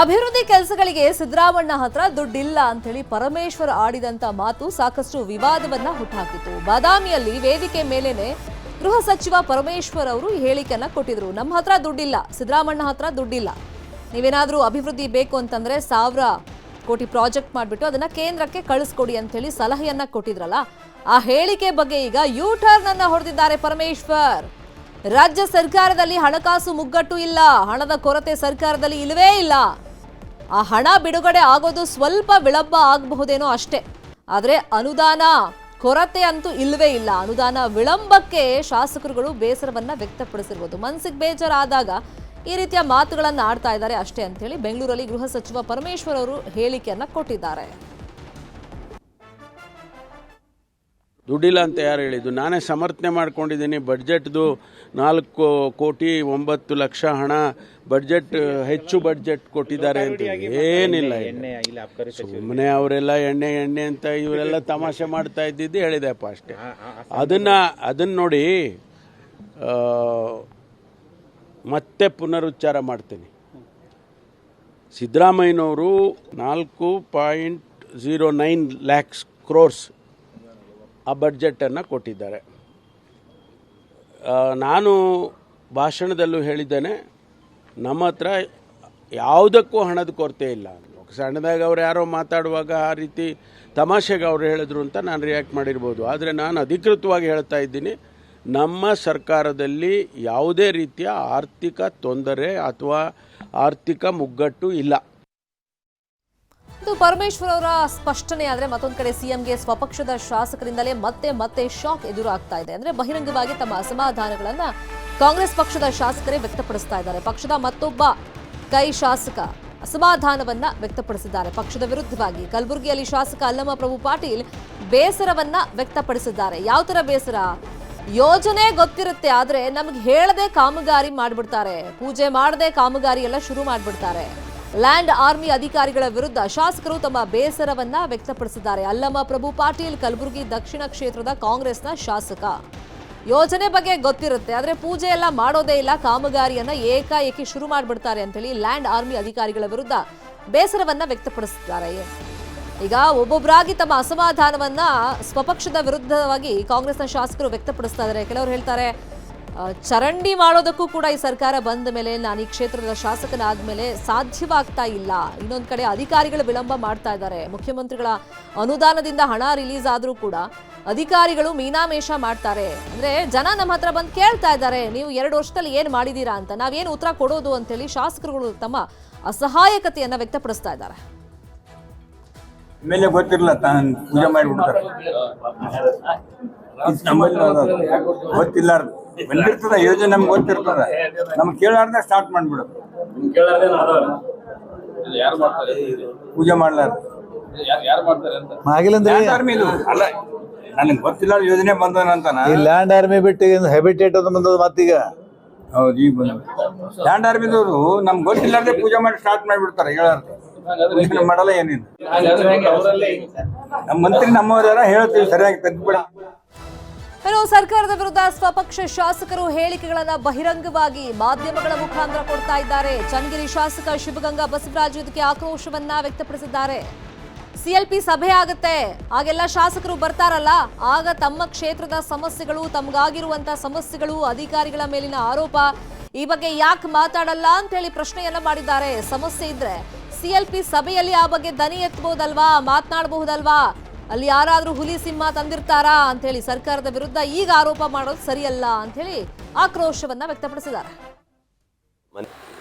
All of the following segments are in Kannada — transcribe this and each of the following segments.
ಅಭಿವೃದ್ಧಿ ಕೆಲಸಗಳಿಗೆ ಸಿದ್ದರಾಮಣ್ಣ ಹತ್ರ ದುಡ್ಡಿಲ್ಲ ಅಂತೇಳಿ ಪರಮೇಶ್ವರ್ ಆಡಿದಂತ ಮಾತು ಸಾಕಷ್ಟು ವಿವಾದವನ್ನ ಹುಟ್ಟುಹಾಕಿತು ಬಾದಾಮಿಯಲ್ಲಿ ವೇದಿಕೆ ಮೇಲೇನೆ ಗೃಹ ಸಚಿವ ಪರಮೇಶ್ವರ್ ಅವರು ಹೇಳಿಕೆಯನ್ನ ಕೊಟ್ಟಿದ್ರು. ನಮ್ಮ ಹತ್ರ ದುಡ್ಡಿಲ್ಲ, ಸಿದ್ದರಾಮಣ್ಣ ಹತ್ರ ದುಡ್ಡಿಲ್ಲ. ನೀವೇನಾದರೂ ಅಭಿವೃದ್ಧಿ ಬೇಕು ಅಂತಂದ್ರೆ ಸಾವಿರ ಕೋಟಿ ಪ್ರಾಜೆಕ್ಟ್ ಮಾಡಿಬಿಟ್ಟು ಅದನ್ನ ಕೇಂದ್ರಕ್ಕೆ ಕಳಿಸ್ಕೊಡಿ ಅಂತೇಳಿ ಸಲಹೆಯನ್ನ ಕೊಟ್ಟಿದ್ರಲ್ಲ, ಆ ಹೇಳಿಕೆ ಬಗ್ಗೆ ಈಗ ಯೂ ಟರ್ನ್ ಅನ್ನ ಹೊಡೆದಿದ್ದಾರೆ ಪರಮೇಶ್ವರ್. ರಾಜ್ಯ ಸರ್ಕಾರದಲ್ಲಿ ಹಣಕಾಸು ಮುಗ್ಗಟ್ಟು ಇಲ್ಲ, ಹಣದ ಕೊರತೆ ಸರ್ಕಾರದಲ್ಲಿ ಇಲ್ಲವೇ ಇಲ್ಲ. ಆ ಹಣ ಬಿಡುಗಡೆ ಆಗೋದು ಸ್ವಲ್ಪ ವಿಳಂಬ ಆಗಬಹುದೇನೋ ಅಷ್ಟೇ. ಆದರೆ ಅನುದಾನ ಕೊರತೆ ಅಂತೂ ಇಲ್ಲವೇ ಇಲ್ಲ. ಅನುದಾನ ವಿಳಂಬಕ್ಕೆ ಶಾಸಕರುಗಳು ಬೇಸರವನ್ನು ವ್ಯಕ್ತಪಡಿಸಿರ್ಬೋದು. ಮನಸ್ಸಿಗೆ ಬೇಜಾರಾದಾಗ ಈ ರೀತಿಯ ಮಾತುಗಳನ್ನು ಆಡ್ತಾ ಇದ್ದಾರೆ ಅಷ್ಟೇ ಅಂತೇಳಿ ಬೆಂಗಳೂರಲ್ಲಿ ಗೃಹ ಸಚಿವ ಪರಮೇಶ್ವರ್ ಅವರು ಹೇಳಿಕೆಯನ್ನು ಕೊಟ್ಟಿದ್ದಾರೆ. ದುಡ್ಡಿಲ್ಲ ಅಂತ ಯಾರು ಹೇಳಿದ್ದು? ನಾನೇ ಸಮರ್ಥನೆ ಮಾಡ್ಕೊಂಡಿದ್ದೀನಿ. ಬಡ್ಜೆಟ್ದು ನಾಲ್ಕು ಕೋಟಿ ಒಂಬತ್ತು ಲಕ್ಷ ಹಣ ಬಡ್ಜೆಟ್ ಹೆಚ್ಚು ಬಡ್ಜೆಟ್ ಕೊಟ್ಟಿದ್ದಾರೆ ಅಂತ ಏನಿಲ್ಲ ಸುಮ್ಮನೆ ಅವರೆಲ್ಲ ಎಣ್ಣೆ ಎಣ್ಣೆ ಅಂತ ಇವರೆಲ್ಲ ತಮಾಷೆ ಮಾಡ್ತಾ ಇದ್ದಿದ್ದು ಹೇಳಿದೆಪ್ಪ ಅಷ್ಟೇ. ಅದನ್ನ ಅದನ್ನ ನೋಡಿ ಮತ್ತೆ ಪುನರುಚ್ಚಾರ ಮಾಡ್ತೀನಿ. ಸಿದ್ದರಾಮಯ್ಯನವರು ನಾಲ್ಕು point zero nine lakhs crores ಆ ಬಡ್ಜೆಟನ್ನು ಕೊಟ್ಟಿದ್ದಾರೆ. ನಾನು ಭಾಷಣದಲ್ಲೂ ಹೇಳಿದ್ದೇನೆ, ನಮ್ಮ ಹತ್ರ ಯಾವುದಕ್ಕೂ ಹಣದ ಕೊರತೆ ಇಲ್ಲ. ಸಣ್ಣದಾಗ ಅವ್ರು ಯಾರೋ ಮಾತಾಡುವಾಗ ಆ ರೀತಿ ತಮಾಷೆಗೆ ಅವ್ರು ಹೇಳಿದ್ರು ಅಂತ ನಾನು ರಿಯಾಕ್ಟ್ ಮಾಡಿರ್ಬೋದು. ಆದರೆ ನಾನು ಅಧಿಕೃತವಾಗಿ ಹೇಳ್ತಾ ಇದ್ದೀನಿ, ನಮ್ಮ ಸರ್ಕಾರದಲ್ಲಿ ಯಾವುದೇ ರೀತಿಯ ಆರ್ಥಿಕ ತೊಂದರೆ ಅಥವಾ ಆರ್ಥಿಕ ಮುಗ್ಗಟ್ಟು ಇಲ್ಲ. ಪರಮೇಶ್ವರ್ ಅವರ ಸ್ಪಷ್ಟನೆ ಆದರೆ ಮತ್ತೊಂದು ಕಡೆ ಸಿಎಂಗೆ ಸ್ವಪಕ್ಷದ ಶಾಸಕರಿಂದಲೇ ಮತ್ತೆ ಮತ್ತೆ ಶಾಕ್ ಎದುರಾಗ್ತಾ ಇದೆ. ಅಂದ್ರೆ ಬಹಿರಂಗವಾಗಿ ತಮ್ಮ ಅಸಮಾಧಾನಗಳನ್ನ ಕಾಂಗ್ರೆಸ್ ಪಕ್ಷದ ಶಾಸಕರೇ ವ್ಯಕ್ತಪಡಿಸ್ತಾ ಇದ್ದಾರೆ. ಪಕ್ಷದ ಮತ್ತೊಬ್ಬ ಕೈ ಶಾಸಕ ಅಸಮಾಧಾನವನ್ನ ವ್ಯಕ್ತಪಡಿಸಿದ್ದಾರೆ. ಪಕ್ಷದ ವಿರುದ್ಧವಾಗಿ ಕಲಬುರಗಿಯಲ್ಲಿ ಶಾಸಕ ಅಲ್ಲಮ ಪ್ರಭು ಪಾಟೀಲ್ ಬೇಸರವನ್ನ ವ್ಯಕ್ತಪಡಿಸಿದ್ದಾರೆ. ಯಾವ ತರ ಬೇಸರ? ಯೋಜನೆ ಗೊತ್ತಿರುತ್ತೆ, ಆದ್ರೆ ನಮ್ಗೆ ಹೇಳದೆ ಕಾಮಗಾರಿ ಮಾಡ್ಬಿಡ್ತಾರೆ. ಪೂಜೆ ಮಾಡದೆ ಕಾಮಗಾರಿ ಎಲ್ಲ ಶುರು ಮಾಡ್ಬಿಡ್ತಾರೆ. ಲ್ಯಾಂಡ್ ಆರ್ಮಿ ಅಧಿಕಾರಿಗಳ ವಿರುದ್ಧ ಶಾಸಕರು ತಮ್ಮ ಬೇಸರವನ್ನ ವ್ಯಕ್ತಪಡಿಸಿದ್ದಾರೆ. ಅಲ್ಲಮ್ಮ ಪ್ರಭು ಪಾಟೀಲ್ ಕಲಬುರಗಿ ದಕ್ಷಿಣ ಕ್ಷೇತ್ರದ ಕಾಂಗ್ರೆಸ್ನ ಶಾಸಕ. ಯೋಜನೆ ಬಗ್ಗೆ ಗೊತ್ತಿರುತ್ತೆ, ಆದರೆ ಪೂಜೆ ಎಲ್ಲ ಮಾಡೋದೇ ಇಲ್ಲ. ಕಾಮಗಾರಿಯನ್ನ ಏಕಾಏಕಿ ಶುರು ಮಾಡ್ಬಿಡ್ತಾರೆ ಅಂತೇಳಿ ಲ್ಯಾಂಡ್ ಆರ್ಮಿ ಅಧಿಕಾರಿಗಳ ವಿರುದ್ಧ ಬೇಸರವನ್ನ ವ್ಯಕ್ತಪಡಿಸಿದ್ದಾರೆ. ಈಗ ಒಬ್ಬೊಬ್ಬರಾಗಿ ತಮ್ಮ ಅಸಮಾಧಾನವನ್ನ ಸ್ವಪಕ್ಷದ ವಿರುದ್ಧವಾಗಿ ಕಾಂಗ್ರೆಸ್ನ ಶಾಸಕರು ವ್ಯಕ್ತಪಡಿಸ್ತಾ ಇದ್ದಾರೆ. ಕೆಲವರು ಹೇಳ್ತಾರೆ ಚರಂಡಿ ಮಾಡೋದಕ್ಕೂ ಕೂಡ ಈ ಸರ್ಕಾರ ಬಂದ ಮೇಲೆ ನಾನು ಈ ಕ್ಷೇತ್ರದ ಶಾಸಕನಾದ ಮೇಲೆ ಸಾಧ್ಯವಾಗ್ತಾ ಇಲ್ಲ. ಇನ್ನೊಂದು ಕಡೆ ಅಧಿಕಾರಿಗಳು ವಿಳಂಬ ಮಾಡ್ತಾ ಇದ್ದಾರೆ. ಮುಖ್ಯಮಂತ್ರಿಗಳ ಅನುದಾನದಿಂದ ಹಣ ರಿಲೀಸ್ ಆದರೂ ಕೂಡ ಅಧಿಕಾರಿಗಳು ಮೀನಾಮೇಷ ಮಾಡ್ತಾರೆ. ಅಂದ್ರೆ ಜನ ನಮ್ಮ ಹತ್ರ ಬಂದು ಕೇಳ್ತಾ ಇದ್ದಾರೆ ನೀವು ಎರಡು ವರ್ಷದಲ್ಲಿ ಏನು ಮಾಡಿದೀರಾ ಅಂತ. ನಾವೇನು ಉತ್ತರ ಕೊಡೋದು ಅಂತೇಳಿ ಶಾಸಕರುಗಳು ತಮ್ಮ ಅಸಹಾಯಕತೆಯನ್ನ ವ್ಯಕ್ತಪಡಿಸ್ತಾ ಇದ್ದಾರೆ. ಮೇಲೆ ಗೊತ್ತಿರಲ್ಲ ತಾನು ಪೂಜೆ ಮಾಡಿಬಿಡ್ತಾರೆ. ಇದ್ ಅದು ಗೊತ್ತಿಲ್ಲಾರ್ದು ಬಂದಿರ್ತದ ಯೋಜನೆ ನಮ್ಗೆ ಗೊತ್ತಿರ್ತದ. ನಮ್ಗೆ ಕೇಳಾರ್ದೆ ಸ್ಟಾರ್ಟ್ ಮಾಡ್ಬಿಡೋದು. ಯಾರು ಮಾಡ್ತಾರೆ? ಪೂಜೆ ಮಾಡ್ಲಾರ್ದು. ಯಾರು ಯಾರು ಮಾಡ್ತಾರೆ ಅಂತ? ಆಗಿಲ್ಲ ಅಂದ್ರೆ ಲ್ಯಾಂಡ್ ಆರ್ಮಿ ಇದು. ಅಲ್ಲ ನನಗೆ ಗೊತ್ತಿಲ್ಲ ಯೋಜನೆ ಬಂದನಂತ ಈ ಲ್ಯಾಂಡ್ ಆರ್ಮಿ ಬಿಟ್ಟು ಹೆಬಿಟೇಟ್ ಅಂತ ಬಂದದ ಮತ್ತೀಗ? ಹೌದು ಈಗ ಬಂದ ಲ್ಯಾಂಡ್ ಆರ್ಮಿದವರು ನಮ್ಗೆ ಗೊತ್ತಿಲ್ಲಾರ್ದೆ ಪೂಜೆ ಮಾಡಿ ಸ್ಟಾರ್ಟ್ ಮಾಡಿಬಿಡ್ತಾರೆ ಹೇಳಾರ್ದು. ಮಾಡಲ್ಲ ಏನಿಲ್ಲ. ನಮ್ಮ ಮಂತ್ರಿ ನಮ್ಮವ್ರ ಹೇಳ್ತೀವಿ ಸರಿಯಾಗಿ ತೆಗ್ದುಬಿಡ. ಇನ್ನು ಸರ್ಕಾರದ ವಿರುದ್ಧ ಸ್ವಪಕ್ಷ ಶಾಸಕರು ಹೇಳಿಕೆಗಳನ್ನು ಬಹಿರಂಗವಾಗಿ ಮಾಧ್ಯಮಗಳ ಮುಖಾಂತರ ಕೊಡ್ತಾ ಇದ್ದಾರೆ. ಚನ್ನಗಿರಿ ಶಾಸಕ ಶಿವಗಂಗಾ ಬಸವರಾಜು ಇದಕ್ಕೆ ಆಕ್ರೋಶವನ್ನ ವ್ಯಕ್ತಪಡಿಸಿದ್ದಾರೆ. ಸಿಎಲ್ಪಿ ಸಭೆ ಆಗುತ್ತೆ. ಆಗೆಲ್ಲ ಶಾಸಕರು ಬರ್ತಾರಲ್ಲ, ಆಗ ತಮ್ಮ ಕ್ಷೇತ್ರದ ಸಮಸ್ಯೆಗಳು, ತಮಗಾಗಿರುವಂತ ಸಮಸ್ಯೆಗಳು, ಅಧಿಕಾರಿಗಳ ಮೇಲಿನ ಆರೋಪ, ಈ ಬಗ್ಗೆ ಯಾಕೆ ಮಾತಾಡಲ್ಲ ಅಂತ ಹೇಳಿ ಪ್ರಶ್ನೆಯನ್ನ ಮಾಡಿದ್ದಾರೆ. ಸಮಸ್ಯೆ ಇದ್ರೆ ಸಿಎಲ್ಪಿ ಸಭೆಯಲ್ಲಿ ಆ ಬಗ್ಗೆ ದನಿ ಎತ್ತಬಹುದಲ್ವಾ ಮಾತನಾಡಬಹುದಲ್ವಾ? ಅಲ್ಲಿ ಯಾರಾದರೂ ಹುಲಿ ಸಿಂಹ ತಂದಿರ್ತಾರಾ ಅಂತ ಹೇಳಿ ಸರ್ಕಾರದ ವಿರುದ್ಧ ಈಗ ಆರೋಪ ಮಾಡೋದು ಸರಿಯಲ್ಲ ಅಂತ ಹೇಳಿ ಆಕ್ರೋಶವನ್ನ ವ್ಯಕ್ತಪಡಿಸಿದ್ದಾರೆ.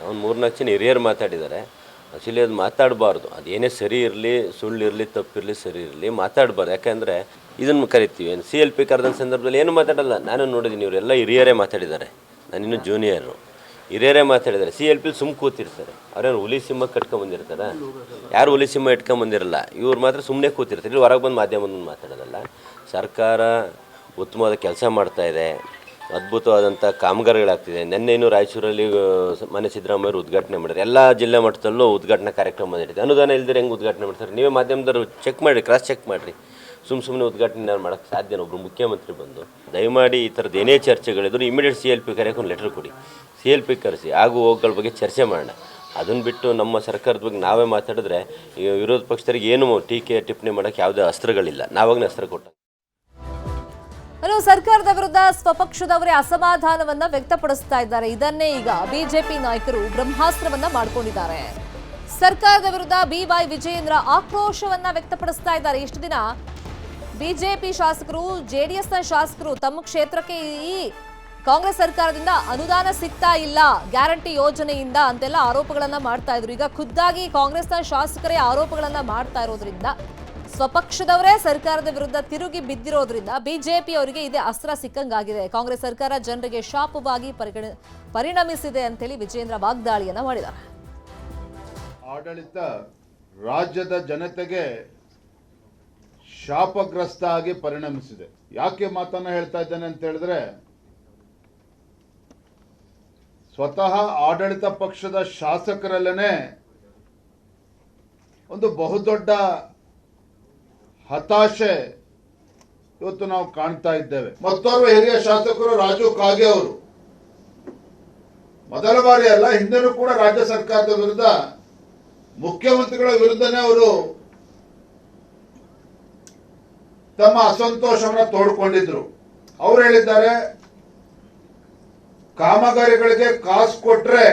ಅವ್ನು ಮೂರ್ನಾಲ್ಕು ಹಿರಿಯರು ಮಾತಾಡಿದ್ದಾರೆ. ಆ್ಯಕ್ಚುಲಿ ಅದು ಮಾತಾಡಬಾರ್ದು. ಅದೇನೇ ಸರಿ ಇರಲಿ, ಸುಳ್ಳು ಇರಲಿ, ತಪ್ಪಿರಲಿ, ಸರಿ ಇರಲಿ ಮಾತಾಡಬಾರ್ದು. ಯಾಕೆಂದರೆ ಇದನ್ನು ಕರಿತೀವಿ. ಸಿ ಎಲ್ ಪಿ ಕರೆದ ಸಂದರ್ಭದಲ್ಲಿ ಏನು ಮಾತಾಡಲ್ಲ. ನಾನು ನೋಡಿದ್ದೀನಿ ಇವರೆಲ್ಲ ಹಿರಿಯರೇ ಮಾತಾಡಿದ್ದಾರೆ. ನಾನಿನ್ನು ಜೂನಿಯರು ಹಿರಿಯರೇ ಮಾತಾಡಿದ್ದಾರೆ. ಸಿ ಎಲ್ ಪಿ ಸುಮ್ ಕೂತಿರ್ತಾರೆ. ಅವ್ರೇನು ಹುಲಿ ಸಿಂಹ ಕಟ್ಕೊಂಬಂದಿರ್ತಾರೆ ಯಾರು ಹುಲಿ ಸಿಂಹ ಇಟ್ಕೊಂಬಂದಿರಲ್ಲ ಇವ್ರು ಮಾತ್ರ ಸುಮ್ಮನೆ ಕೂತಿರ್ತಾರೆ. ಇಲ್ಲಿ ಹೊರಗೆ ಬಂದು ಮಾಧ್ಯಮದ ಮಾತಾಡೋದಲ್ಲ. ಸರ್ಕಾರ ಉತ್ತಮವಾದ ಕೆಲಸ ಮಾಡ್ತಾ ಇದೆ. ಅದ್ಭುತವಾದಂಥ ಕಾಮಗಾರಿಗಳಾಗ್ತಿದೆ. ನಿನ್ನೆನೂ ರಾಯಚೂರಲ್ಲಿ ಸ- ಮನೆ ಸಿದ್ದರಾಮಯ್ಯರು ಉದ್ಘಾಟನೆ ಮಾಡಿದ್ರು. ಎಲ್ಲ ಜಿಲ್ಲಾ ಮಟ್ಟದಲ್ಲೂ ಉದ್ಘಾಟನಾ ಕಾರ್ಯಕ್ರಮ ನಡೀತಿದೆ ಅನುದಾನ ಇಲ್ಲದೆ ಹೆಂಗೆ ಉದ್ಘಾಟನೆ ಮಾಡ್ತಾರೆ? ನೀವೇ ಮಾಧ್ಯಮದವರು ಚೆಕ್ ಮಾಡಿರಿ ಕ್ರಾಸ್ ಚೆಕ್ ಮಾಡಿರಿ. ಸುಮ್ಮ ಸುಮ್ಮನೆ ಉದ್ಘಾಟನೆ ಮಾಡೋಕ್ಕೆ ಸಾಧ್ಯನ? ಒಬ್ಬರು ಮುಖ್ಯಮಂತ್ರಿ ಬಂದು ದಯಮಾಡಿ ಈ ಥರದ್ದು ಏನೇ ಚರ್ಚೆಗಳಿದ್ರು ಇಮಿಡಿಯೇಟ್ ಸಿ ಎಲ್ ಪಿ ಕರೆಯೋಕೆ ಒಂದು ಲೆಟರ್ ಕೊಡಿ. ಸಿ ಎಲ್ ಪಿ ಕರೆಸಿ, ಆಗು ಹೋಗ್ಗಳ ಬಗ್ಗೆ ಚರ್ಚೆ ಮಾಡೋಣ. ಅದನ್ನು ಬಿಟ್ಟು ನಮ್ಮ ಸರ್ಕಾರದ ಬಗ್ಗೆ ನಾವೇ ಮಾತಾಡಿದ್ರೆ ಈ ವಿರೋಧ ಪಕ್ಷದವ್ರಿಗೆ ಏನು ಟೀಕೆ, ಟಿಪ್ಪಣಿ ಮಾಡೋಕ್ಕೆ ಯಾವುದೇ ಅಸ್ತ್ರಗಳಿಲ್ಲ. ನಾವಾಗಲೇ ಅಸ್ತ್ರ ಕೊಟ್ಟ ಇನ್ನು ಸರ್ಕಾರದ ವಿರುದ್ಧ ಸ್ವಪಕ್ಷದವರೇ ಅಸಮಾಧಾನವನ್ನ ವ್ಯಕ್ತಪಡಿಸ್ತಾ ಇದ್ದಾರೆ. ಇದನ್ನೇ ಈಗ ಬಿಜೆಪಿ ನಾಯಕರು ಬ್ರಹ್ಮಾಸ್ತ್ರವನ್ನ ಮಾಡ್ಕೊಂಡಿದ್ದಾರೆ. ಸರ್ಕಾರದ ವಿರುದ್ಧ ಬಿ ವೈ ವಿಜಯೇಂದ್ರ ಆಕ್ರೋಶವನ್ನ ವ್ಯಕ್ತಪಡಿಸ್ತಾ ಇದ್ದಾರೆ. ಇಷ್ಟು ದಿನ ಬಿಜೆಪಿ ಶಾಸಕರು, ಜೆಡಿಎಸ್ನ ಶಾಸಕರು ತಮ್ಮ ಕ್ಷೇತ್ರಕ್ಕೆ ಈ ಕಾಂಗ್ರೆಸ್ ಸರ್ಕಾರದಿಂದ ಅನುದಾನ ಸಿಗ್ತಾ ಇಲ್ಲ, ಗ್ಯಾರಂಟಿ ಯೋಜನೆಯಿಂದ ಅಂತೆಲ್ಲ ಆರೋಪಗಳನ್ನ ಮಾಡ್ತಾ ಇದ್ರು. ಈಗ ಖುದ್ದಾಗಿ ಕಾಂಗ್ರೆಸ್ನ ಶಾಸಕರೇ ಆರೋಪಗಳನ್ನ ಮಾಡ್ತಾ ಇರೋದ್ರಿಂದ, ಸ್ವಪಕ್ಷದವರೇ ಸರ್ಕಾರದ ವಿರುದ್ಧ ತಿರುಗಿ ಬಿದ್ದಿರೋದ್ರಿಂದ ಬಿಜೆಪಿ ಅವರಿಗೆ ಇದೇ ಅಸ್ತ್ರ ಸಿಕ್ಕಂಗಾಗಿದೆ. ಕಾಂಗ್ರೆಸ್ ಸರ್ಕಾರ ಜನರಿಗೆ ಶಾಪವಾಗಿ ಪರಿಗಣ, ಪರಿಣಮಿಸಿದೆ ಅಂತೇಳಿ ವಿಜೇಂದ್ರ ವಾಗ್ದಾಳಿಯನ್ನ ಮಾಡಿದ್ದಾರೆ. ಆಡಳಿತ ರಾಜ್ಯದ ಜನತೆಗೆ ಶಾಪಗ್ರಸ್ತ ಆಗಿ ಪರಿಣಮಿಸಿದೆ. ಯಾಕೆ ಮಾತನ್ನ ಹೇಳ್ತಾ ಇದ್ದೇನೆ ಅಂತ ಹೇಳಿದ್ರೆ, ಸ್ವತಃ ಆಡಳಿತ ಪಕ್ಷದ ಶಾಸಕರಲ್ಲೇನೆ ಒಂದು ಬಹುದೊಡ್ಡ ಹತಾಶೆ ಇವತ್ತು ನಾವು ಕಾಣ್ತಾ ಇದ್ದೇವೆ. ಮತ್ತೋರ್ವ ಹಿರಿಯ ಶಾಸಕರು ರಾಜು ಕಾಗೆ ಅವರು. ಮೊದಲ ಬಾರಿ ಅಲ್ಲ, ಹಿಂದೆನೂ ಕೂಡ ರಾಜ್ಯ ಸರ್ಕಾರದ ವಿರುದ್ಧ ಮುಖ್ಯಮಂತ್ರಿಗಳ ವಿರುದ್ಧನೇ ಅವರು ತಮ್ಮ ಅಸಂತೋಷವನ್ನ ತೋಡ್ಕೊಂಡಿದ್ರು. ಅವ್ರು ಹೇಳಿದ್ದಾರೆ, ಕಾಮಗಾರಿಗಳಿಗೆ ಕಾಸು ಕೊಟ್ರೆ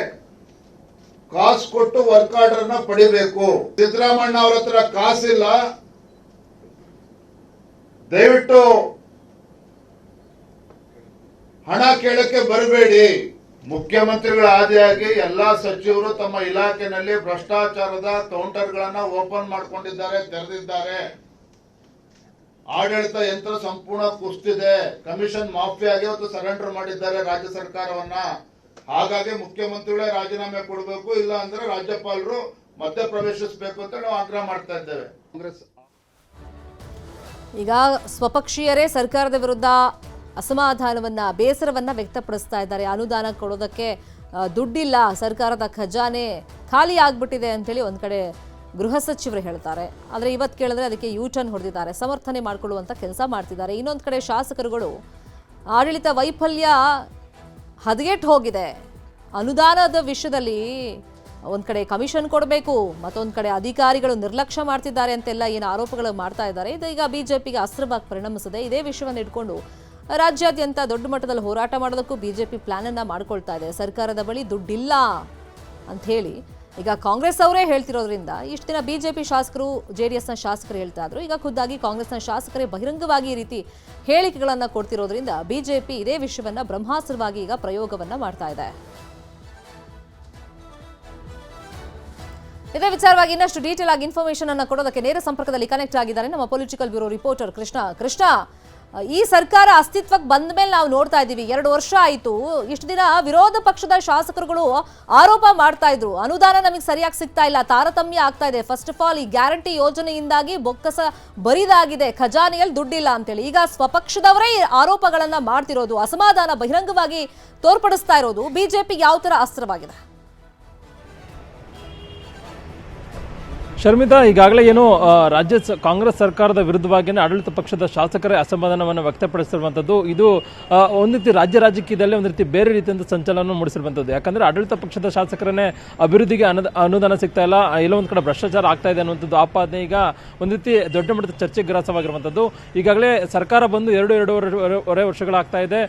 ಕಾಸು ಕೊಟ್ಟು ವರ್ಕ್ ಆರ್ಡರ್ನ ಪಡಿಬೇಕು. ಸಿದ್ದರಾಮಣ್ಣ ಅವ್ರ ಹತ್ರ ಕಾಸಿಲ್ಲ. ದಯವಿಟ್ಟು ಹಣ ಕೇಳಕ್ಕೆ ಬರಬೇಡಿ. ಮುಖ್ಯಮಂತ್ರಿಗಳ ಆದಿಯಾಗಿ ಎಲ್ಲಾ ಸಚಿವರು ತಮ್ಮ ಇಲಾಖೆನಲ್ಲಿ ಭ್ರಷ್ಟಾಚಾರದ ಕೌಂಟರ್ಗಳನ್ನ ಓಪನ್ ಮಾಡ್ಕೊಂಡಿದ್ದಾರೆ, ತೆರೆದಿದ್ದಾರೆ. ಆಡಳಿತ ಯಂತ್ರ ಸಂಪೂರ್ಣ ಕುಸ್ತಿದೆ. ಕಮಿಷನ್ ಮಾಫಿಯಾಗಿ ಅವತ್ತು ಸರೆಂಡರ್ ಮಾಡಿದ್ದಾರೆ ರಾಜ್ಯ ಸರ್ಕಾರವನ್ನ. ಹಾಗಾಗಿ ಮುಖ್ಯಮಂತ್ರಿಗಳೇ ರಾಜೀನಾಮೆ ಕೊಡಬೇಕು ಇಲ್ಲ ಅಂದ್ರೆ ರಾಜ್ಯಪಾಲರು ಮಧ್ಯ ಪ್ರವೇಶಿಸಬೇಕು ಅಂತ ನಾವು ಆಗ್ರಹ ಮಾಡ್ತಾ ಇದ್ದೇವೆ. ಕಾಂಗ್ರೆಸ್ ಈಗ ಸ್ವಪಕ್ಷೀಯರೇ ಸರ್ಕಾರದ ವಿರುದ್ಧ ಅಸಮಾಧಾನವನ್ನ ಬೇಸರವನ್ನ ವ್ಯಕ್ತಪಡಿಸ್ತಾ ಇದ್ದಾರೆ. ಅನುದಾನ ಕೊಡೋದಕ್ಕೆ ದುಡ್ಡಿಲ್ಲ. ಸರ್ಕಾರದ ಖಜಾನೆ ಖಾಲಿ ಆಗ್ಬಿಟ್ಟಿದೆ ಅಂತೇಳಿ ಒಂದ್ ಕಡೆ ಗೃಹ ಸಚಿವರು ಹೇಳ್ತಾರೆ. ಆದರೆ ಇವತ್ತು ಕೇಳಿದ್ರೆ ಅದಕ್ಕೆ ಯೂ ಟರ್ನ್ ಹೊಡೆದಿದ್ದಾರೆ. ಸಮರ್ಥನೆ ಮಾಡಿಕೊಳ್ಳುವಂಥ ಕೆಲಸ ಮಾಡ್ತಿದ್ದಾರೆ. ಇನ್ನೊಂದು ಕಡೆ ಶಾಸಕರುಗಳು, ಆಡಳಿತ ವೈಫಲ್ಯ ಹದಗೆಟ್ಟು ಹೋಗಿದೆ. ಅನುದಾನದ ವಿಷಯದಲ್ಲಿ ಒಂದು ಕಡೆ ಕಮಿಷನ್ ಕೊಡಬೇಕು, ಮತ್ತೊಂದು ಕಡೆ ಅಧಿಕಾರಿಗಳು ನಿರ್ಲಕ್ಷ್ಯ ಮಾಡ್ತಿದ್ದಾರೆ ಅಂತೆಲ್ಲ ಏನು ಆರೋಪಗಳು ಮಾಡ್ತಾ ಇದ್ದಾರೆ. ಇದು ಈಗ ಬಿಜೆಪಿಗೆ ಅಸ್ತ್ರವಾಗಿ ಪರಿಣಮಿಸಿದೆ. ಇದೇ ವಿಷಯವನ್ನು ಇಟ್ಕೊಂಡು ರಾಜ್ಯಾದ್ಯಂತ ದೊಡ್ಡ ಮಟ್ಟದಲ್ಲಿ ಹೋರಾಟ ಮಾಡೋದಕ್ಕೂ ಬಿಜೆಪಿ ಪ್ಲಾನ್ ಪ್ಲ್ಯಾನನ್ನು ಮಾಡ್ಕೊಳ್ತಾ ಇದೆ. ಸರ್ಕಾರದ ಬಳಿ ದುಡ್ಡಿಲ್ಲ ಅಂಥೇಳಿ ಈಗ ಕಾಂಗ್ರೆಸ್ ಅವರೇ ಹೇಳ್ತಿರೋದ್ರಿಂದ ಇಷ್ಟು ದಿನ ಬಿಜೆಪಿ ಶಾಸಕರು ಜೆ ಡಿ ಎಸ್ನ ಶಾಸಕರು ಹೇಳ್ತಾ ಇದ್ರು. ಈಗ ಖುದ್ದಾಗಿ ಕಾಂಗ್ರೆಸ್ನ ಶಾಸಕರೇ ಬಹಿರಂಗವಾಗಿ ಈ ರೀತಿ ಹೇಳಿಕೆಗಳನ್ನು ಕೊಡ್ತಿರೋದ್ರಿಂದ ಬಿಜೆಪಿ ಇದೇ ವಿಷಯವನ್ನ ಬ್ರಹ್ಮಾಸ್ತ್ರವಾಗಿ ಈಗ ಪ್ರಯೋಗವನ್ನ ಮಾಡ್ತಾ ಇದೆ. ಇದೇ ವಿಚಾರವಾಗಿ ಇನ್ನಷ್ಟು ಡೀಟೇಲ್ ಆಗಿ ಇನ್ಫಾರ್ಮೇಶನ್ ಅನ್ನು ಕೊಡೋದಕ್ಕೆ ನೇರ ಸಂಪರ್ಕದಲ್ಲಿ ಕನೆಕ್ಟ್ ಆಗಿದ್ದಾರೆ ನಮ್ಮ political bureau reporter Krishna. Krishna ಈ ಸರ್ಕಾರ ಅಸ್ತಿತ್ವಕ್ಕೆ ಬಂದ ಮೇಲೆ ನಾವು ನೋಡ್ತಾ ಇದ್ದೀವಿ. ಎರಡು ವರ್ಷ ಆಯಿತು. ಇಷ್ಟು ದಿನ ವಿರೋಧ ಪಕ್ಷದ ಶಾಸಕರುಗಳು ಆರೋಪ ಮಾಡ್ತಾ ಇದ್ರು. ಅನುದಾನ ನಮಗೆ ಸರಿಯಾಗಿ ಸಿಗ್ತಾ ಇಲ್ಲ. ತಾರತಮ್ಯ ಆಗ್ತಾ ಇದೆ. ಫಸ್ಟ್ ಆಫ್ ಆಲ್ ಈ ಗ್ಯಾರಂಟಿ ಯೋಜನೆಯಿಂದಾಗಿ ಬೊಕ್ಕಸ ಬರಿದಾಗಿದೆ. ಖಜಾನೆಯಲ್ಲಿ ದುಡ್ಡಿಲ್ಲ ಅಂತೇಳಿ. ಈಗ ಸ್ವಪಕ್ಷದವರೇ ಆರೋಪಗಳನ್ನು ಮಾಡ್ತಿರೋದು. ಅಸಮಾಧಾನ ಬಹಿರಂಗವಾಗಿ ತೋರ್ಪಡಿಸ್ತಾ ಇರೋದು. ಬಿಜೆಪಿ ಯಾವ ಥರ ಅಸ್ತ್ರವಾಗಿದೆ? ಶರ್ಮಿತಾ, ಈಗಾಗಲೇ ಏನು ರಾಜ್ಯ ಕಾಂಗ್ರೆಸ್ ಸರ್ಕಾರದ ವಿರುದ್ಧವಾಗಿಯೇ ಆಡಳಿತ ಪಕ್ಷದ ಶಾಸಕರೇ ಅಸಮಾಧಾನವನ್ನು ವ್ಯಕ್ತಪಡಿಸಿರುವಂಥದ್ದು ಇದು ಒಂದು ರೀತಿ ರಾಜ್ಯ ರಾಜಕೀಯದಲ್ಲಿ ಒಂದು ರೀತಿ ಬೇರೆ ರೀತಿಯಿಂದ ಸಂಚಲನ ಮೂಡಿಸಿರುವಂಥದ್ದು ಯಾಕಂದ್ರೆ ಆಡಳಿತ ಪಕ್ಷದ ಶಾಸಕರನ್ನೇ ಅಭಿವೃದ್ಧಿಗೆ ಅನುದ, ಅನುದಾನ ಸಿಗ್ತಾ ಇಲ್ಲ. ಎಲ್ಲೋ ಒಂದು ಕಡೆ ಭ್ರಷ್ಟಾಚಾರ ಆಗ್ತಾ ಇದೆ ಅನ್ನುವಂಥದ್ದು ಆಪಾದನೆ ಈಗ ಒಂದು ರೀತಿ ದೊಡ್ಡ ಮಟ್ಟದ ಚರ್ಚೆಗೆ ಗ್ರಾಸವಾಗಿರುವಂಥದ್ದು ಈಗಾಗಲೇ ಸರ್ಕಾರ ಬಂದು ಎರಡು, ಎರಡೂವರೆ ವರ್ಷಗಳಾಗ್ತಾ ಇದೆ.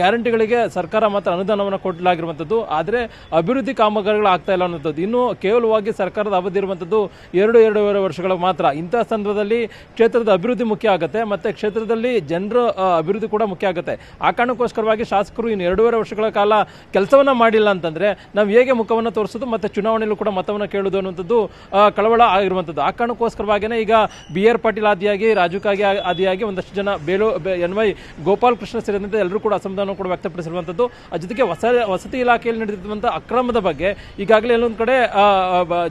ಗ್ಯಾರಂಟಿಗಳಿಗೆ ಸರ್ಕಾರ ಮಾತ್ರ ಅನುದಾನವನ್ನು ಕೊಡಲಾಗಿರುವಂಥದ್ದು ಆದರೆ ಅಭಿವೃದ್ಧಿ ಕಾಮಗಾರಿಗಳು ಆಗ್ತಾ ಇಲ್ಲ ಅನ್ನುವಂಥದ್ದು. ಇನ್ನು ಕೇವಲವಾಗಿ ಸರ್ಕಾರದ ಅವಧಿ ಇರುವಂಥದ್ದು ಎರಡು, ಎರಡೂವರೆ ವರ್ಷಗಳ ಮಾತ್ರ. ಇಂತಹ ಸಂದರ್ಭದಲ್ಲಿ ಕ್ಷೇತ್ರದ ಅಭಿವೃದ್ಧಿ ಮುಖ್ಯ ಆಗುತ್ತೆ, ಮತ್ತೆ ಕ್ಷೇತ್ರದಲ್ಲಿ ಜನರ ಅಭಿವೃದ್ಧಿ ಕೂಡ ಮುಖ್ಯ ಆಗುತ್ತೆ. ಆ ಕಾರಣಕ್ಕೋಸ್ಕರವಾಗಿ ಶಾಸಕರು ಇನ್ನು ಎರಡೂವರೆ ವರ್ಷಗಳ ಕಾಲ ಕೆಲಸವನ್ನು ಮಾಡಿಲ್ಲ ಅಂತಂದ್ರೆ ನಾವು ಹೇಗೆ ಮುಖವನ್ನು ತೋರಿಸೋದು ಮತ್ತೆ ಚುನಾವಣೆಯಲ್ಲೂ ಕೂಡ ಮತವನ್ನು ಕೇಳೋದು ಅನ್ನುವಂಥದ್ದು ಕಳವಳ ಆಗಿರುವಂಥದ್ದು. ಆ ಕಾರಣಕ್ಕೋಸ್ಕರವಾಗಿಯೇ ಈಗ ಬಿ ಆರ್ ಪಾಟೀಲ್ ಆದಿಯಾಗಿ, ರಾಜು ಕಾಗೆ ಆ- ಆದಿಯಾಗಿ ಒಂದಷ್ಟು ಜನ ಬೇಲು ಎನ್ ವೈ ಗೋಪಾಲ್ ಕೃಷ್ಣ ಸೇರಿದಂತೆ ಎಲ್ಲರೂ ಕೂಡ ಅಸಮಾಧಾನ ಕೂಡ ವ್ಯಕ್ತಪಡಿಸಿರುವಂಥದ್ದು. ಜೊತೆಗೆ ಹೊಸ ವಸತಿ ಇಲಾಖೆಯಲ್ಲಿ ನಡೆದಿರುವಂಥ ಅಕ್ರಮದ ಬಗ್ಗೆ ಈಗಾಗಲೇ ಎಲ್ಲೊಂದು ಕಡೆ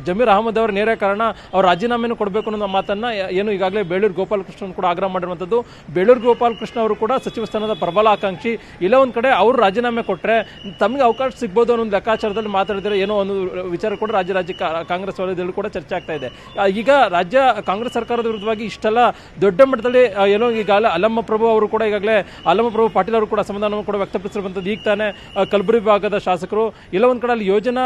ಜಮೀರ್ ಅಹಮದ್ ಅವರ ನೇರ ಕಾರಣ ಅವ್ರು ರಾಜೀನಾಮೆಯನ್ನು ಕೊಡಬೇಕು ಅನ್ನೋ ಮಾತನ್ನ ಏನು ಈಗಾಗಲೇ ಬೇಳೂರು ಗೋಪಾಲಕೃಷ್ಣನ್ ಕೂಡ ಆಗ್ರಹ ಮಾಡಿರುವಂಥದ್ದು. ಬೇಳೂರು ಗೋಪಾಲಕೃಷ್ಣ ಅವರು ಕೂಡ ಸಚಿವ ಸ್ಥಾನದ ಪ್ರಬಲ ಆಕಾಂಕ್ಷಿ ಇಲ್ಲ ಒಂದ್ ಕಡೆ ಅವರು ರಾಜೀನಾಮೆ ಕೊಟ್ಟರೆ ತಮಗೆ ಅವಕಾಶ ಸಿಗ್ಬೋದು ಅನ್ನೋ ಒಂದು ಲೆಕ್ಕಾಚಾರದಲ್ಲಿ ಮಾತಾಡಿದರೆ ಏನೋ ಒಂದು ವಿಚಾರ ಕೂಡ ರಾಜ್ಯ ರಾಜ್ಯ ಕಾಂಗ್ರೆಸ್ ವಲಯದಲ್ಲೂ ಕೂಡ ಚರ್ಚೆ ಆಗ್ತಾ ಇದೆ. ಈಗ ರಾಜ್ಯ ಕಾಂಗ್ರೆಸ್ ಸರ್ಕಾರದ ವಿರುದ್ಧವಾಗಿ ಇಷ್ಟೆಲ್ಲ ದೊಡ್ಡ ಮಟ್ಟದಲ್ಲಿ ಏನೋ ಈಗ ಅಲಮ್ಮ ಪ್ರಭು ಅವರು ಕೂಡ ಈಗಾಗಲೇ ಅಲಮ್ಮ ಪ್ರಭು ಪಾಟೀಲ್ ಅವರು ಕೂಡ ಅಸಮಾಧಾನವನ್ನು ಕೂಡ ವ್ಯಕ್ತಪಡಿಸಿರುವಂಥದ್ದು ಈಗ ತಾನೆ ಕಲಬುರಗಿ ಭಾಗದ ಶಾಸಕರು. ಇಲ್ಲ ಒಂದ್ ಕಡೆ ಅಲ್ಲಿ ಯೋಜನಾ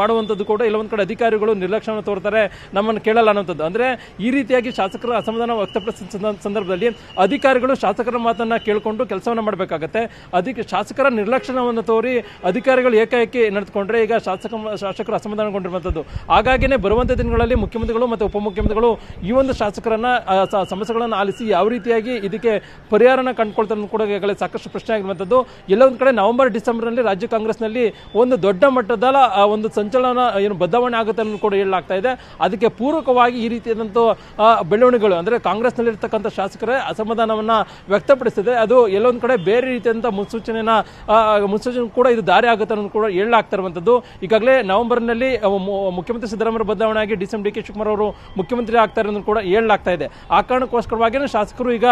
ಮಾಡುವಂಥದ್ದು ಕೂಡ ಇಲ್ಲ ಒಂದ್ ಕಡೆ ಅಧಿಕಾರಿಗಳು ನಿರ್ಲಕ್ಷ್ಯವನ್ನು ತೋರ್ತಾರೆ. ನಮ್ಮನ್ನು ಕೇಳಲ್ಲ ಅನ್ನೋಂಥದ್ದು ಅಂದ್ರೆ ಈ ರೀತಿಯಾಗಿ ಶಾಸಕರ ಅಸಮಾಧಾನ ವ್ಯಕ್ತಪಡಿಸಿದ ಸಂದರ್ಭದಲ್ಲಿ ಅಧಿಕಾರಿಗಳು ಶಾಸಕರ ಮಾತನ್ನ ಕೇಳಿಕೊಂಡು ಕೆಲಸವನ್ನು ಮಾಡಬೇಕಾಗತ್ತೆ. ಅದಕ್ಕೆ ಶಾಸಕರ ನಿರ್ಲಕ್ಷ್ಯವನ್ನು ತೋರಿ ಅಧಿಕಾರಿಗಳು ಏಕಾಏಕಿ ನಡೆದುಕೊಂಡ್ರೆ ಈಗ ಶಾಸಕ, ಶಾಸಕರು ಅಸಮಾಧಾನಗೊಂಡಿರುವಂಥದ್ದು. ಹಾಗಾಗಿನೇ ಬರುವಂಥ ದಿನಗಳಲ್ಲಿ ಮುಖ್ಯಮಂತ್ರಿಗಳು ಮತ್ತು ಉಪಮುಖ್ಯಮಂತ್ರಿಗಳು ಈ ಒಂದು ಶಾಸಕರನ್ನು ಸಮಸ್ಯೆಗಳನ್ನು ಆಲಿಸಿ ಯಾವ ರೀತಿಯಾಗಿ ಇದಕ್ಕೆ ಪರಿಹಾರನ ಕಂಡುಕೊಳ್ತಾರೆ ಕೂಡ ಈಗಾಗಲೇ ಸಾಕಷ್ಟು ಪ್ರಶ್ನೆ ಆಗಿರುವಂಥದ್ದು. ಎಲ್ಲೊಂದು ಕಡೆ ನವೆಂಬರ್, ಡಿಸೆಂಬರ್ನಲ್ಲಿ ರಾಜ್ಯ ಕಾಂಗ್ರೆಸ್ನಲ್ಲಿ ಒಂದು ದೊಡ್ಡ ಮಟ್ಟದ ಒಂದು ಸಂಚಲನ ಏನು ಬದಲಾವಣೆ ಆಗುತ್ತೆ ಅನ್ನೋದು ಕೂಡ ಹೇಳಲಾಗ್ತಾ ಇದೆ. ಅದಕ್ಕೆ ಪೂರಕವಾಗಿ ಈ ರೀತಿಯಾದಂಥ ಬೆಳವಣಿಗೆಗಳು ಅಂದರೆ ಕಾಂಗ್ರೆಸ್ನಲ್ಲಿರ್ತಕ್ಕಂಥ ಶಾಸಕರೇ ಅಸಮಾಧಾನವನ್ನು ವ್ಯಕ್ತಪಡಿಸಿದೆ ಅದು ಎಲ್ಲೊಂದು ಕಡೆ ಬೇರೆ ರೀತಿಯಾದಂಥ ಮುನ್ಸೂಚನೆನ ಆ, ಮುನ್ಸೂಚನೆ ಕೂಡ ಇದು ದಾರಿ ಆಗುತ್ತೆ ಅನ್ನೋದು ಕೂಡ ಹೇಳಲಾಗ್ತಾ ಇರುವಂಥದ್ದು. ಈಗಾಗಲೇ ನವೆಂಬರ್ನಲ್ಲಿ ಮುಖ್ಯಮಂತ್ರಿ ಸಿದ್ದರಾಮಯ್ಯ ಬದಲಾವಣೆ ಆಗಿ D C D K Shivakumar ಅವರು ಮುಖ್ಯಮಂತ್ರಿ ಆಗ್ತಾ ಇರೋದನ್ನು ಕೂಡ ಹೇಳಲಾಗ್ತಾ ಇದೆ. ಆ ಕಾರಣಕ್ಕೋಸ್ಕರವಾಗಿಯೇ ಶಾಸಕರು ಈಗ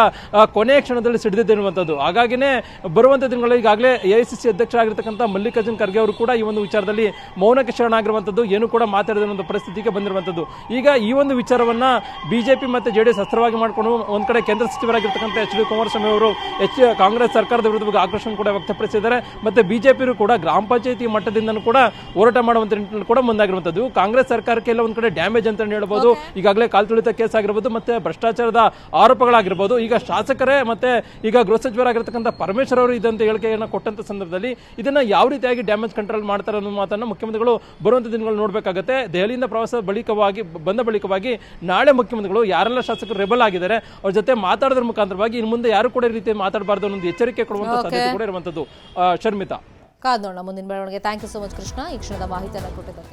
ಕೊನೆಯ ಕ್ಷಣದಲ್ಲಿ ಸಿಡಿದಿರುವಂಥದ್ದು ಹಾಗಾಗಿನೇ ಬರುವಂಥ ದಿನಗಳಲ್ಲಿ ಈಗಾಗಲೇ ಎ ಐ ಸಿ ಸಿ ಅಧ್ಯಕ್ಷರಾಗಿರ್ತಕ್ಕಂಥ ಮಲ್ಲಿಕಾರ್ಜುನ್ ಖರ್ಗೆ ಅವರು ಕೂಡ ಈ ಒಂದು ವಿಚಾರದಲ್ಲಿ ಮೌನಕ್ಕೆ ಶರಣಾಗಿರುವಂಥದ್ದು. ಏನು ಕೂಡ ಮಾತಾಡಿದ ಪರಿಸ್ಥಿತಿಗೆ ಬಂದಿರುವಂಥದ್ದು. ಈಗ ಈ ಒಂದು ವಿಚಾರವನ್ನ ಬಿಜೆಪಿ ಮತ್ತು ಜೆಡಿಎಸ್ ಅಸ್ತ್ರವಾಗಿ ಮಾಡಿಕೊಂಡು ಒಂದು ಕಡೆ ಕೇಂದ್ರ ಸಚಿವರಾಗಿರ್ತಕ್ಕಂಥ ಎಚ್ ಡಿ ಕುಮಾರಸ್ವಾಮಿ ಅವರು ಎಚ್ ಕಾಂಗ್ರೆಸ್ ಸರ್ಕಾರದ ವಿರುದ್ಧ ಆಕ್ರೋಶ ಕೂಡ ವ್ಯಕ್ತಪಡಿಸಿದ್ದಾರೆ. ಮತ್ತೆ ಬಿಜೆಪಿಯವರು ಕೂಡ ಗ್ರಾಮ ಪಂಚಾಯಿತಿ ಮಟ್ಟದಿಂದಲೂ ಕೂಡ ಹೋರಾಟ ಮಾಡುವಂಥ ನಿಟ್ಟಿನಲ್ಲಿ ಕೂಡ ಮುಂದಾಗಿರುವಂಥದ್ದು ಕಾಂಗ್ರೆಸ್ ಸರ್ಕಾರಕ್ಕೆ ಎಲ್ಲ ಒಂದು ಕಡೆ ಡ್ಯಾಮೇಜ್ ಅಂತ ಹೇಳ್ಬೋದು. ಈಗಾಗಲೇ ಕಾಲ್ತುಳಿತ ಕೇಸ್ ಆಗಿರ್ಬೋದು ಮತ್ತೆ ಭ್ರಷ್ಟಾಚಾರದ ಆರೋಪಗಳಾಗಿರ್ಬೋದು. ಈಗ ಶಾಸಕರೇ ಮತ್ತೆ ಈಗ ಗೃಹ ಸಚಿವರಾಗಿರ್ತಕ್ಕಂಥ ಪರಮೇಶ್ವರ್ ಅವರು ಇದಂತ ಹೇಳಿಕೆಯನ್ನು ಕೊಟ್ಟಂತ ಸಂದರ್ಭದಲ್ಲಿ ಇದನ್ನ ಯಾವ ರೀತಿಯಾಗಿ ಡ್ಯಾಮೇಜ್ ಕಂಟ್ರೋಲ್ ಮಾಡ್ತಾರೆ ಅನ್ನೋ ಮಾತನ್ನು ಮುಖ್ಯಮಂತ್ರಿಗಳು ಬರುವಂತ ದಿನಗಳು ನೋಡಬೇಕಾಗುತ್ತೆ. ದೆಹಲಿಯಿಂದ ಪ್ರವಾಸ ಬಳಿಕವಾಗಿ ಬಂದ ಬಳಿಕವಾಗಿ ನಾಳೆ ಮುಖ್ಯಮಂತ್ರಿಗಳು ಯಾರೆಲ್ಲ ಶಾಸಕರು ರೆಬಲ್ ಆಗಿದ್ದಾರೆ ಅವ್ರ ಜೊತೆ ಮಾತಾಡೋದ್ರ ಮುಖಾಂತರವಾಗಿ ಇನ್ನು ಮುಂದೆ ಯಾರು ಕೂಡ ಈ ರೀತಿ ಮಾತಾಡಬಾರ್ದು ಅನ್ನೋದು ಎಚ್ಚರಿಕೆ ಕೊಡುವಂತ. ಸಾಧ್ಯತೆ ಕೂಡ ಇರುವಂತದ್ದು. ಶರ್ಮಿತಾ. ಕಾದ್ ನೋಡೋಣ ಮುಂದಿನ ಬೆಳವಣಿಗೆ. Thank you so much Krishna. ಈ ಕ್ಷಣದ ಮಾಹಿತಿಯನ್ನು ಕೊಟ್ಟಿದ್ದಕ್ಕೆ.